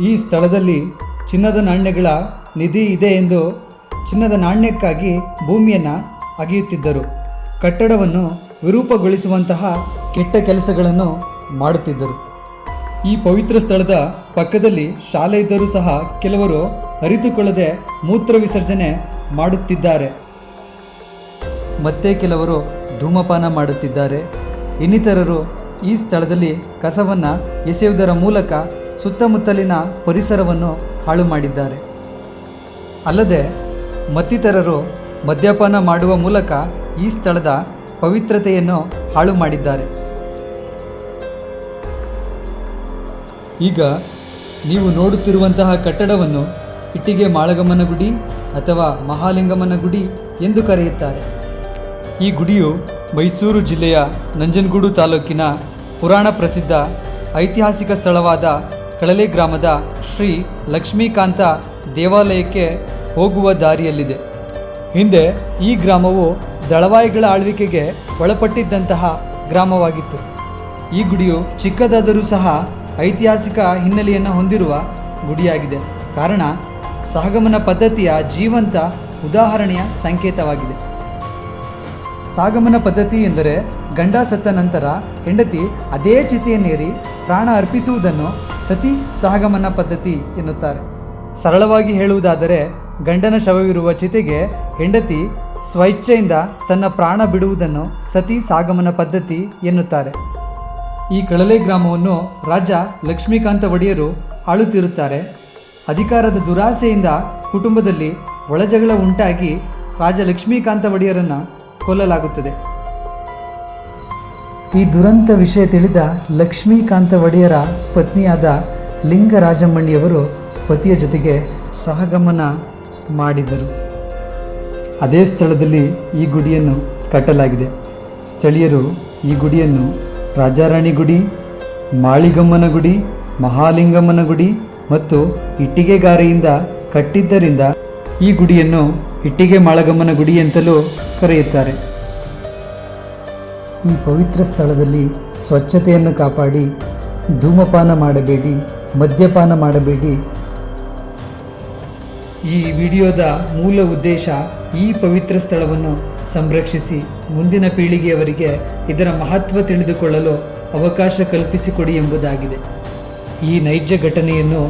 ಈ ಸ್ಥಳದಲ್ಲಿ ಚಿನ್ನದ ನಾಣ್ಯಗಳ ನಿಧಿ ಇದೆ ಎಂದು ಚಿನ್ನದ ನಾಣ್ಯಕ್ಕಾಗಿ ಭೂಮಿಯನ್ನು ಅಗೆಯುತ್ತಿದ್ದರು. ಕಟ್ಟಡವನ್ನು ವಿರೂಪಗೊಳಿಸುವಂತಹ ಕೆಟ್ಟ ಕೆಲಸಗಳನ್ನು ಮಾಡುತ್ತಿದ್ದರು. ಈ ಪವಿತ್ರ ಸ್ಥಳದ ಪಕ್ಕದಲ್ಲಿ ಶಾಲೆ ಇದ್ದರೂ ಸಹ ಕೆಲವರು ಅರಿತುಕೊಳ್ಳದೆ ಮೂತ್ರ ವಿಸರ್ಜನೆ ಮಾಡುತ್ತಿದ್ದಾರೆ. ಮತ್ತೆ ಕೆಲವರು ಧೂಮಪಾನ ಮಾಡುತ್ತಿದ್ದಾರೆ. ಇನ್ನಿತರರು ಈ ಸ್ಥಳದಲ್ಲಿ ಕಸವನ್ನು ಎಸೆಯುವುದರ ಮೂಲಕ ಸುತ್ತಮುತ್ತಲಿನ ಪರಿಸರವನ್ನು ಹಾಳು ಮಾಡಿದ್ದಾರೆ. ಅಲ್ಲದೆ, ಮತ್ತಿತರರು ಮದ್ಯಪಾನ ಮಾಡುವ ಮೂಲಕ ಈ ಸ್ಥಳದ ಪವಿತ್ರತೆಯನ್ನು ಹಾಳು ಮಾಡಿದ್ದಾರೆ. ಈಗ ನೀವು ನೋಡುತ್ತಿರುವಂತಹ ಕಟ್ಟಡವನ್ನು ಇಟ್ಟಿಗೆ ಮಾಳಗಮ್ಮನ ಗುಡಿ ಅಥವಾ ಮಹಾಲಿಂಗಮ್ಮನ ಗುಡಿ ಎಂದು ಕರೆಯುತ್ತಾರೆ. ಈ ಗುಡಿಯು ಮೈಸೂರು ಜಿಲ್ಲೆಯ ನಂಜನಗೂಡು ತಾಲೂಕಿನ ಪುರಾಣ ಪ್ರಸಿದ್ಧ ಐತಿಹಾಸಿಕ ಸ್ಥಳವಾದ ಕಳಲೆ ಗ್ರಾಮದ ಶ್ರೀ ಲಕ್ಷ್ಮೀಕಾಂತ ದೇವಾಲಯಕ್ಕೆ ಹೋಗುವ ದಾರಿಯಲ್ಲಿದೆ. ಹಿಂದೆ ಈ ಗ್ರಾಮವು ದಳವಾಯಿಗಳ ಆಳ್ವಿಕೆಗೆ ಒಳಪಟ್ಟಿದ್ದಂತಹ ಗ್ರಾಮವಾಗಿತ್ತು. ಈ ಗುಡಿಯು ಚಿಕ್ಕದಾದರೂ ಸಹ ಐತಿಹಾಸಿಕ ಹಿನ್ನೆಲೆಯನ್ನು ಹೊಂದಿರುವ ಗುಡಿಯಾಗಿದೆ. ಕಾರಣ, ಸಾಗಮನ ಪದ್ಧತಿಯ ಜೀವಂತ ಉದಾಹರಣೆಯ ಸಂಕೇತವಾಗಿದೆ. ಸಾಗಮನ ಪದ್ಧತಿ ಎಂದರೆ ಗಂಡ ಸತ್ತ ನಂತರ ಹೆಂಡತಿ ಅದೇ ಚಿತೆಯನ್ನೇರಿ ಪ್ರಾಣ ಅರ್ಪಿಸುವುದನ್ನು ಸತಿ ಸಹಗಮನ ಪದ್ಧತಿ ಎನ್ನುತ್ತಾರೆ. ಸರಳವಾಗಿ ಹೇಳುವುದಾದರೆ ಗಂಡನ ಶವವಿರುವ ಚಿತೆಗೆ ಹೆಂಡತಿ ಸ್ವಇಚ್ಛೆಯಿಂದ ತನ್ನ ಪ್ರಾಣ ಬಿಡುವುದನ್ನು ಸತಿ ಸಾಗಮನ ಪದ್ಧತಿ ಎನ್ನುತ್ತಾರೆ. ಈ ಕಳಲೆ ಗ್ರಾಮವನ್ನು ರಾಜ ಲಕ್ಷ್ಮೀಕಾಂತ ಒಡೆಯರು ಆಳುತ್ತಿರುತ್ತಾರೆ. ಅಧಿಕಾರದ ದುರಾಸೆಯಿಂದ ಕುಟುಂಬದಲ್ಲಿ ಒಳಜಗಳ ಉಂಟಾಗಿ ರಾಜ ಲಕ್ಷ್ಮೀಕಾಂತ ಒಡೆಯರನ್ನು ಕೊಲ್ಲಲಾಗುತ್ತದೆ. ಈ ದುರಂತ ವಿಷಯ ತಿಳಿದ ಲಕ್ಷ್ಮೀಕಾಂತ ಒಡೆಯರ ಪತ್ನಿಯಾದ ಲಿಂಗರಾಜಮಣಿಯವರು ಪತಿಯ ಜೊತೆಗೆ ಸಹಗಮನ ಮಾಡಿದರು. ಅದೇ ಸ್ಥಳದಲ್ಲಿ ಈ ಗುಡಿಯನ್ನು ಕಟ್ಟಲಾಗಿದೆ. ಸ್ಥಳೀಯರು ಈ ಗುಡಿಯನ್ನು ರಾಜಾರಾಣಿ ಗುಡಿ, ಮಾಳಿಗಮ್ಮನ ಗುಡಿ, ಮಹಾಲಿಂಗಮ್ಮನ ಗುಡಿ ಮತ್ತು ಇಟ್ಟಿಗೆಗಾರೆಯಿಂದ ಕಟ್ಟಿದ್ದರಿಂದ ಈ ಗುಡಿಯನ್ನು ಇಟ್ಟಿಗೆ ಮಾಳಗಮ್ಮನ ಗುಡಿ ಅಂತಲೂ ಕರೆಯುತ್ತಾರೆ. ಈ ಪವಿತ್ರ ಸ್ಥಳದಲ್ಲಿ ಸ್ವಚ್ಛತೆಯನ್ನು ಕಾಪಾಡಿ, ಧೂಮಪಾನ ಮಾಡಬೇಡಿ, ಮದ್ಯಪಾನ ಮಾಡಬೇಡಿ. ಈ ವಿಡಿಯೋದ ಮೂಲ ಉದ್ದೇಶ ಈ ಪವಿತ್ರ ಸ್ಥಳವನ್ನು ಸಂರಕ್ಷಿಸಿ ಮುಂದಿನ ಪೀಳಿಗೆಯವರಿಗೆ ಇದರ ಮಹತ್ವ ತಿಳಿದುಕೊಳ್ಳಲು ಅವಕಾಶ ಕಲ್ಪಿಸಿಕೊಡಿ ಎಂಬುದಾಗಿದೆ. ಈ ನೈಜ ಘಟನೆಯನ್ನು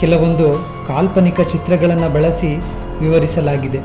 ಕೆಲವೊಂದು ಕಾಲ್ಪನಿಕ ಚಿತ್ರಗಳನ್ನು ಬಳಸಿ ವಿವರಿಸಲಾಗಿದೆ.